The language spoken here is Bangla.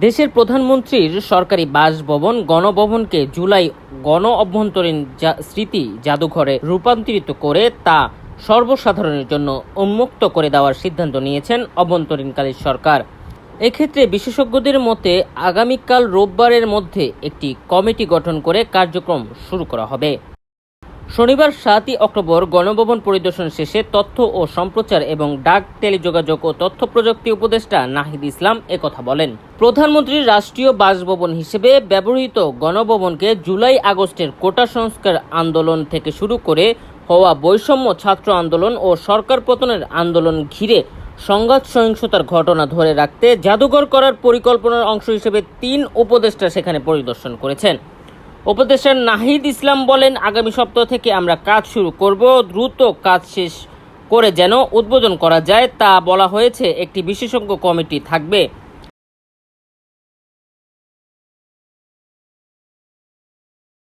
দেশের প্রধানমন্ত্রীর সরকারি বাসভবন গণভবনকে জুলাই গণ অভ্যন্তরীণ স্মৃতি জাদুঘরে রূপান্তরিত করে তা সর্বসাধারণের জন্য উন্মুক্ত করে দেওয়ার সিদ্ধান্ত নিয়েছেন অভ্যন্তরীণকালীন সরকার। এক্ষেত্রে বিশেষজ্ঞদের মতে, আগামীকাল রোববারের মধ্যে একটি কমিটি গঠন করে কার্যক্রম শুরু করা হবে। শনিবার সাতই অক্টোবর গণভবন পরিদর্শন শেষে তথ্য ও সম্প্রচার এবং ডাক টেলিযোগাযোগ ও তথ্য প্রযুক্তি উপদেষ্টা নাহিদ ইসলাম একথা বলেন। প্রধানমন্ত্রীর রাষ্ট্রীয় বাসভবন হিসেবে ব্যবহৃত গণভবনকে জুলাই আগস্টের কোটা সংস্কার আন্দোলন থেকে শুরু করে হওয়া বৈষম্য ছাত্র আন্দোলন ও সরকার পতনের আন্দোলন ঘিরে সংঘাত সহিংসতার ঘটনা ধরে রাখতে জাদুঘর করার পরিকল্পনার অংশ হিসেবে তিন উপদেষ্টা সেখানে পরিদর্শন করেছেন। উপদেষ্টা নাহিদ ইসলাম বলেন, আগামী সপ্তাহ থেকে আমরা কাজ শুরু করব, দ্রুত কাজ শেষ করে যেন উদ্বোধন করা যায়। তা বলা হয়েছে, একটি বিশেষজ্ঞ কমিটি থাকবে।